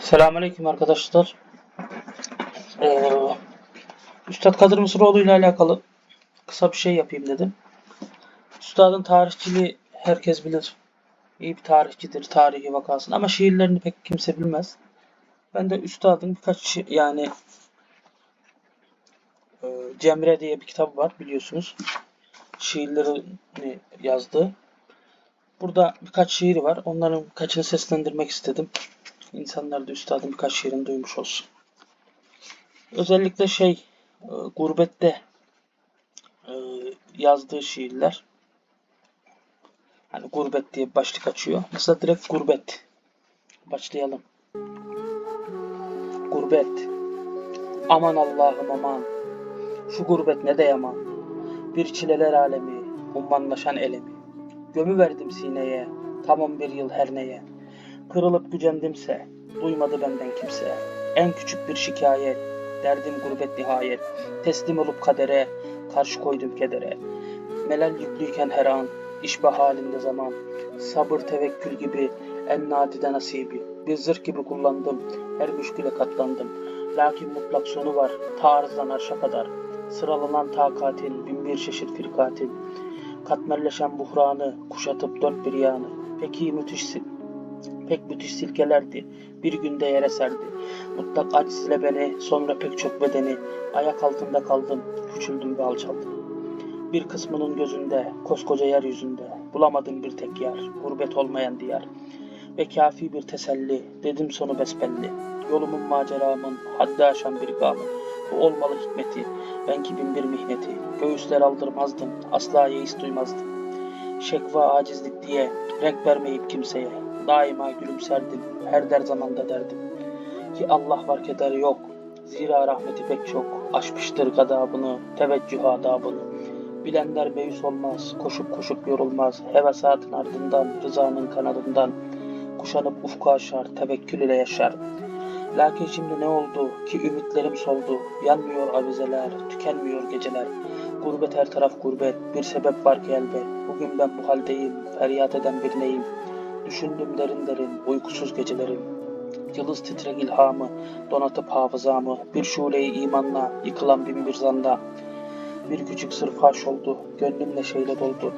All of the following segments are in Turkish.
Selamünaleyküm arkadaşlar. Ee, Üstad Kadir Mısıroğlu ile alakalı kısa bir şey yapayım dedim. Üstadın tarihçiliği herkes bilir. İyi bir tarihçidir, tarihi vakasını ama şiirlerini pek kimse bilmez. Ben de Üstadın birkaç yani e, Cemre diye bir kitap var biliyorsunuz. Şiirlerini yazdığı. Burada birkaç şiiri var. Onların birkaçını seslendirmek istedim. İnsanlar da üstadın birkaç şiirini duymuş olsun. Özellikle şey, e, gurbette e, yazdığı şiirler. Hani gurbet diye başlık açıyor. Mesela direkt gurbet. Başlayalım. Gurbet. Aman Allah'ım aman. Şu gurbet ne de yaman. Bir çileler alemi, ummanlaşan elemi. Gömü verdim sineye, tam on bir yıl her neye. Kırılıp gücendimse, duymadı benden kimse. En küçük bir şikayet, derdim gurbet nihayet. Teslim olup kadere, karşı koydum kedere. Melal yüklüyken her an, işbah halinde zaman. Sabır tevekkül gibi en nadide nasibi. Bir zırh gibi kullandım, her müşküle katlandım. Lakin mutlak sonu var, taarızdan arşa kadar. Sıralanan takatin, bin bir çeşit firkatin. Katmerleşen buhranı, kuşatıp dört bir yanı. Peki müthiş pek müthiş silkelerdi. Bir günde yere serdi. Mutlak acizle beni, sonra pek çok bedeni. Ayak altında kaldım, küçüldüm ve alçaldım. Bir kısmının gözünde, koskoca yeryüzünde. Bulamadım bir tek yer, gurbet olmayan diyar. Ve kafi bir teselli, dedim sonu besbelli. Yolumun maceramın, haddi aşan bir gamı. Bu olmalı hikmeti, ben ki bin bir mihneti. Göğüsler aldırmazdım, asla yeis duymazdım. Şekva acizlik diye, renk vermeyip kimseye. Daima gülümserdim, her der zamanda derdim. Ki Allah var kederi yok, zira rahmeti pek çok. Aşmıştır gadabını, teveccüh adabını. Bilenler meyus olmaz, koşup koşup yorulmaz. Hevesatın ardından, rızanın kanadından. Kuşanıp ufku aşar, tevekkül ile yaşar. Lakin şimdi ne oldu ki ümitlerim soldu. Yanmıyor avizeler, tükenmiyor geceler. Gurbet her taraf gurbet, bir sebep var ki elbet. Bugün ben bu haldeyim, feryat eden bir neyim. Düşündüm derin derin, uykusuz gecelerim. Yıldız titrek ilhamı, donatıp hafızamı. Bir şuleyi imanla, yıkılan bin bir zanda. Bir küçük sır faş oldu, gönlüm neşeyle doldu.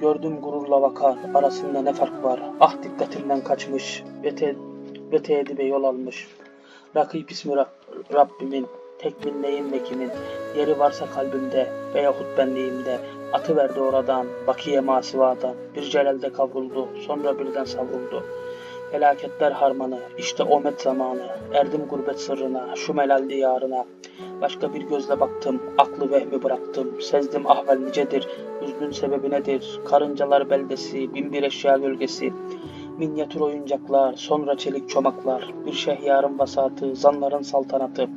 Gördüm gururla vakar, arasında ne fark var. Ah dikkatimden kaçmış, bete, bete edibe yol almış. Rakip ismi Rab- Rabbimin, tek bilneyim ve kimin. Yeri varsa kalbimde veyahut benliğimde. Atı verdi oradan, bakiye masivadan. Bir celalde kavruldu, sonra birden savruldu. Felaketler harmanı, işte omet zamanı. Erdim gurbet sırrına, şu melal diyarına. Başka bir gözle baktım, aklı vehmi bıraktım. Sezdim ahval nicedir, hüznün sebebi nedir? Karıncalar beldesi, bin bir eşya gölgesi. Minyatür oyuncaklar, sonra çelik çomaklar. Bir şehyarın vasatı, zanların saltanatı.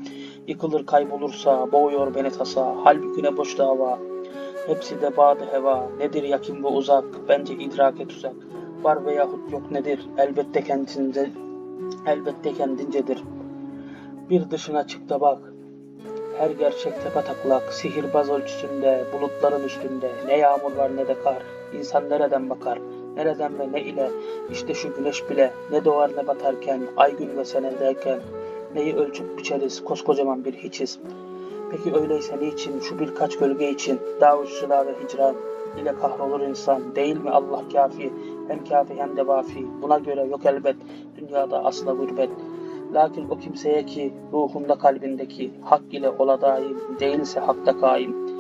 Yıkılır kaybolursa, boğuyor beni tasa. Halbuki ne boş dava. Hepsi de badı heva. Nedir yakin ve uzak, bence idrake tuzak. Var veyahut yok nedir? Elbette kendince, elbette kendincedir. Bir dışına çık da bak. Her gerçek tepe taklak, sihirbaz ölçüsünde, bulutların üstünde. Ne yağmur var ne de kar. İnsan nereden bakar? Nereden ve ne ile? İşte şu güneş bile ne doğar ne batarken, ay gün ve senedeyken. Neyi ölçüp biçeriz, koskocaman bir hiçiz. Peki öyleyse niçin şu birkaç gölge için davut sıla ve hicran ile kahrolur insan değil mi Allah kafi hem kafi hem de vafi buna göre yok elbet dünyada asla gurbet lakin o kimseye ki ruhunda kalbindeki hak ile ola daim değilse hakta kaim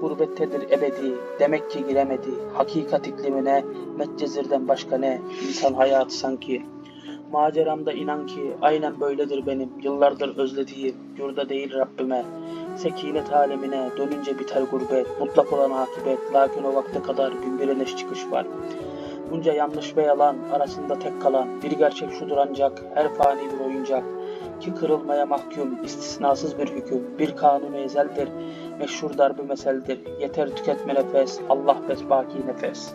gurbettedir ebedi. Demek ki giremedi. Hakikat iklimine Medcezir'den başka ne? İnsan hayatı sanki. Maceramda inan ki aynen böyledir benim. Yıllardır özlediğim yurda değil Rabbime. Sekinet alemine dönünce biter gurbet, mutlak olan akibet, lakin o vakte kadar bin bir eneş çıkış var. Bunca yanlış ve yalan arasında tek kalan. Bir gerçek şudur ancak her fani bir oyuncak. Ki kırılmaya mahkum istisnasız bir hüküm bir kanun ezeldir meşhur darbe meseldir yeter tüketme nefes Allah bes baki nefes.